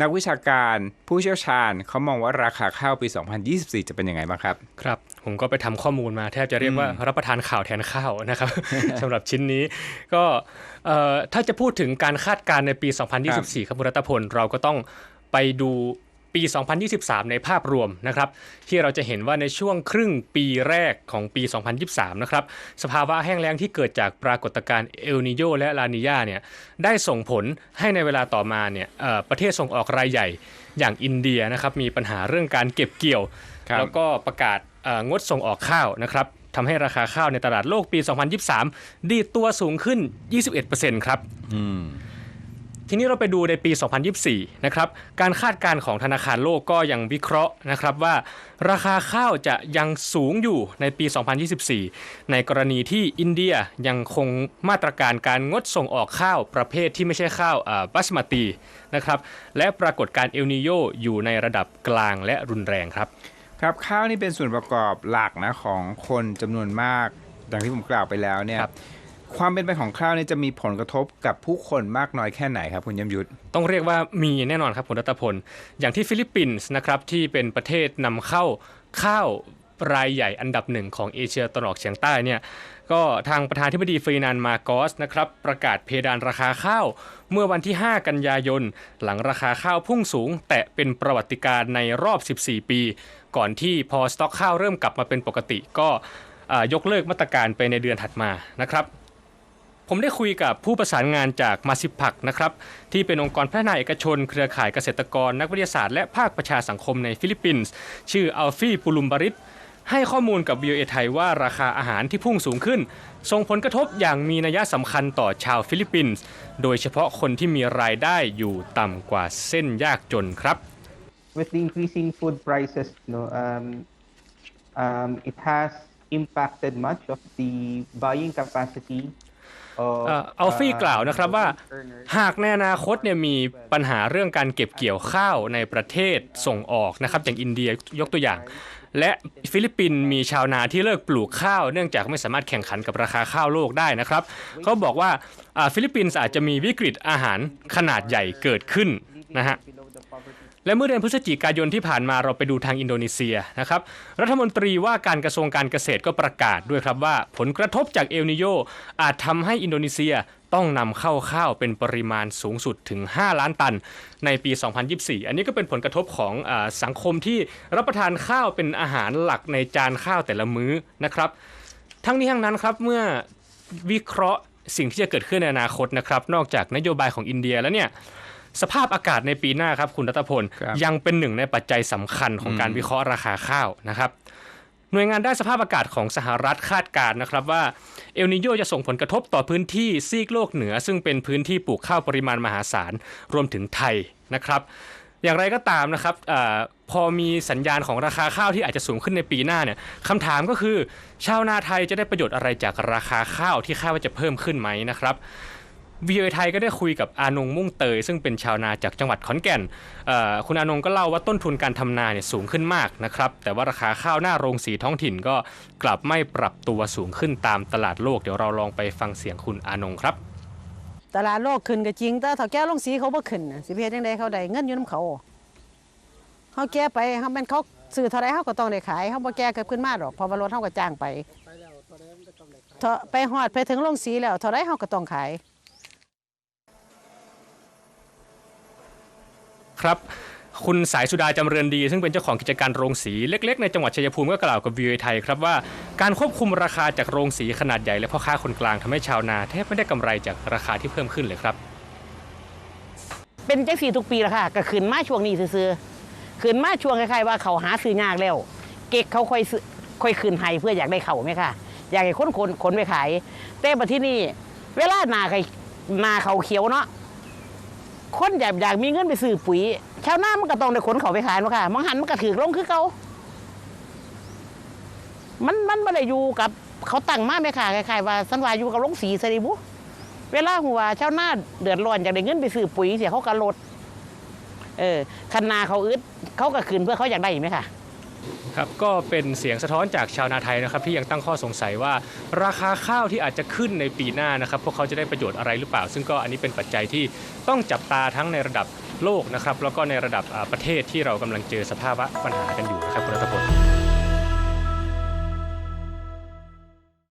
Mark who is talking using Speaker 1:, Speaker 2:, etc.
Speaker 1: นักวิชาการผู้เชี่ยวชาญเขามองว่าราคาข้าวปี 2024 จะเป็นยังไงบ้างครับ
Speaker 2: ครับ ผมก็ไปทำข้อมูลมาแทบจะเรียกว่ารับประทานข่าวแทนข้าวนะครับสำหรับชิ้นนี้ก็เอ่อถ้าจะพูดถึงการคาดการณ์ในปี 2024 ครับคุณรัตพลเราก็ต้องไปดู ปี 2023 ในภาพรวมนะครับที่เราจะเห็นว่าในช่วงครึ่งปีแรกของปี 2023 นะครับสภาวะแห้งแล้งที่เกิดจากปรากฏการณ์เอลนิโยและลานิญาเนี่ยได้ส่งผลให้ในเวลาต่อมาเนี่ยเอ่อประเทศส่งออกรายใหญ่อย่างอินเดียนะครับมีปัญหาเรื่องการเก็บเกี่ยว
Speaker 1: ครับ
Speaker 2: แล้วก็ประกาศเอ่องดส่งออกข้าวนะครับทำให้ราคาข้าวในตลาดโลกปี 2023 ดีดตัวสูงขึ้น 21%ครับ
Speaker 1: อืม
Speaker 2: ทีนี้เราไปดูในปี 2024 นะครับ การคาดการณ์ของธนาคารโลกก็ยังวิเคราะห์นะครับว่า ราคาข้าวจะยังสูงอยู่ในปี 2024 ในกรณีที่อินเดียยังคงมาตรการการงดส่งออกข้าวประเภทที่ไม่ใช่ข้าวบัสมาตีนะครับ และปรากฏการณ์เอลนิโยอยู่ในระดับกลางและรุนแรงครับ
Speaker 1: ครับข้าวนี่เป็นส่วนประกอบหลักนะของคนจำนวนมาก ดังที่ผมกล่าวไปแล้วเนี่ย
Speaker 2: ค
Speaker 1: วามเป็นไปของข้าวเนี่ยจะมีผลกระทบกับผู้คนมากน้อยแค่ไหนครับคุณยมยุทธ
Speaker 2: ต้องเรียกว่ามีแน่นอนครับคุณรัตพล อย่างที่ฟิลิปปินส์นะครับที่เป็นประเทศนำเข้าข้าวรายใหญ่อันดับหนึ่งของเอเชียตะวันออกเฉียงใต้เนี่ยก็ทางประธานธิบดีฟรีนานมาโกสนะครับประกาศเพดานราคาข้าว เมื่อวันที่ 5 กันยายน หลังราคาข้าวพุ่งสูง แตะเป็นประวัติการในรอบ 14 ปี ก่อนที่พอสต็อกข้าวเริ่มกลับมาเป็นปกติก็ยกเลิกมาตรการไปในเดือนถัดมานะครับ ผมได้คุยกับผู้ประสานงานจากมาซิพักนะครับที่เป็นองค์กรพัฒนาเอกชน เครือข่ายเกษตรกรนักวิทยาศาสตร์และภาคประชาสังคมในฟิลิปปินส์ชื่ออัลฟี่ปูลุมบาริตให้ข้อมูลกับ VOA ไทยว่าราคาอาหารที่พุ่งสูงขึ้น ส่งผลกระทบอย่างมีนัยสำคัญต่อชาวฟิลิปปินส์โดยเฉพาะคนที่มีรายได้อยู่ต่ำกว่าเส้นยากจนครับ
Speaker 3: with the increasing food prices, no, um, um, it has impacted much of the buying capacity
Speaker 2: อัลฟี่กล่าวนะครับว่า หากในอนาคตเนี่ยมีปัญหาเรื่องการเก็บเกี่ยวข้าวในประเทศส่งออกนะครับอย่างอินเดียยกตัวอย่าง และฟิลิปปินส์มีชาวนาที่เลิกปลูกข้าว เนื่องจากไม่สามารถแข่งขันกับราคาข้าวโลกได้นะครับเขาบอกว่าฟิลิปปินส์อาจจะมีวิกฤตอาหารขนาดใหญ่เกิดขึ้นนะฮะ และเมื่อเดือนพฤศจิกายนที่ผ่านมาเราไปดูทางอินโดนีเซียนะครับ รัฐมนตรีว่าการกระทรวงการเกษตรก็ประกาศด้วยครับว่า ผลกระทบจากเอลนิโยอาจทำให้อินโดนีเซียต้องนำเข้าข้าวเป็นปริมาณสูงสุดถึง 5 ล้านตันในปี 2024 อันนี้ก็เป็นผลกระทบของอสังคมที่รับประทานข้าวเป็นอาหารหลักในจานข้าวแต่ละมื้อนะครับ ทั้งนี้ทั้งนั้นครับเมื่อวิเคราะห์สิ่งที่จะเกิดขึ้นในอนาคตนะครับ นอกจากนโยบายของอินเดียแล้วเนี่ย สภาพอากาศในปีหน้าครับคุณรัตพล
Speaker 1: ครับ
Speaker 2: ยังเป็นหนึ่งในปัจจัยสำคัญของการวิเคราะห์ราคาข้าวนะครับหน่วยงานด้านสภาพอากาศของสหรัฐคาดการณ์นะครับว่าเอลนิโยจะส่งผลกระทบต่อพื้นที่ซีกโลกเหนือ ซึ่งเป็นพื้นที่ปลูกข้าวปริมาณมหาศาลรวมถึงไทยนะครับ อย่างไรก็ตามนะครับอาพอมีสัญญาณของราคาข้าวที่อาจจะสูงขึ้นในปีหน้าเนี่ยคำถามก็คือ ชาวนาไทยจะได้ประโยชน์อะไรจากราคาข้าวที่คาดว่าจะเพิ่มขึ้นไหมนะครับ วีไทยก็ได้คุยกับอานงมุ่งเตย ซึ่งเป็นชาวนาจากจังหวัดขอนแก่นเอ่อคุณอานงก็เล่าว่าต้นทุนการทำนาเนี่ยสูงขึ้นมากนะครับ แต่ว่าราคาข้าวหน้าโรงสีท้องถิ่นก็กลับไม่ปรับตัวสูงขึ้นตามตลาดโลก เดี๋ยวเราลองไปฟังเสียงคุณอานงครับ
Speaker 4: ตลาดโลกขึ้นก็จริง แต่ถ้าแก้ลงสีเขาบ่ขึ้นน่ะสิไปเฮ็ดจังไดเขาได้เงินอยู่นํเขาเฮาแก้ไปเฮาแม่นเขาซื้อเท่าใดเฮาก็ต้องได้ขายเฮาบ่แก้เกิดขึ้นมาดอกเพราะว่ารถเฮาก็จ้างไปเท่าไปฮอดไปถึงลงสีแล้วเท่าใดเฮาก็ต้องขาย
Speaker 2: ครับ คุณสายสุดาจำเรือนดี ซึ่งเป็นเจ้าของกิจการโรงสีเล็ก ๆ ในจังหวัดชัยภูมิก็กล่าวกับวีไทยครับว่าการควบคุมราคาจากโรงสีขนาดใหญ่และพ่อค้าคนกลางทำให้ชาวนาแทบไม่ได้กำไรจากราคาที่เพิ่มขึ้นเลยครับ
Speaker 5: เป็นจังสี่ทุกปีละค่ะก็ขึ้นมาช่วงนี้ซื่อๆขึ้นมาช่วงคล้ายๆว่าเขาหาซื้อยากแล้ว เก็กเขาค่อยค่อยขึ้นให้เพื่ออยากได้เขาไหมค่ะอยากให้คนคนขนไปขาย แต่บัดที่นี่เวลานาไก่นาเขาเขียวเนาะ คนอยากอยากมีเงินไปซื้อปุ๋ย ชาวนามันก็ต้องได้ขนเขาไปขายมาค่ะมังหันมันก็ถือลงคือเขามันมันไม่ได้อยู่กับเขาตั้งมาไหมค่ะคล้ายๆว่าสันวาอยู่กับลงสีสดิบุเวลาหัวชาวนาเดือดร้อนอยากได้เงินไปซื้อปุ๋ยเสียเขาก็ลดเออคันนาเขาอึดเขาก็คืนเพื่อเขาอยากได้ไหมค่ะ
Speaker 2: ครับก็เป็นเสียงสะท้อนจากชาวนาไทยนะครับที่ยังตั้งข้อสงสัยว่าราคาข้าวที่อาจจะขึ้นในปีหน้านะครับพวกเขาจะได้ประโยชน์อะไรหรือเปล่า ซึ่งก็อันนี้เป็นปัจจัยที่ต้องจับตาทั้งในระดับโลกนะครับแล้วก็ในระดับประเทศที่เรากำลังเจอสภาวะปัญหากันอยู่นะครับคุณรัตพล